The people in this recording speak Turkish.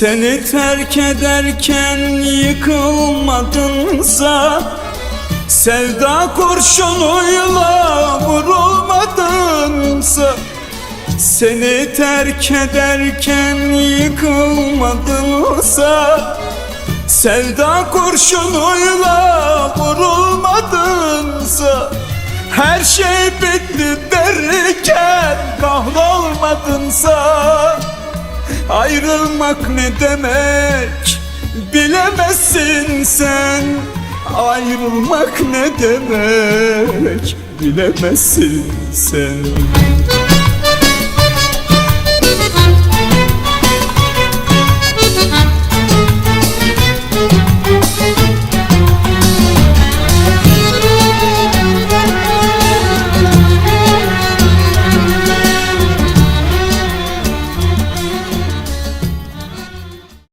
Seni terk ederken yıkılmadınsa Sevda kurşunuyla vurulmadınsa Seni terk ederken yıkılmadınsa Sevda kurşunuyla vurulmadınsa Her şey bitti derken kahrolmadınsa Ayrılmak ne demek? Bilemezsin sen. Ayrılmak ne demek? Bilemezsin sen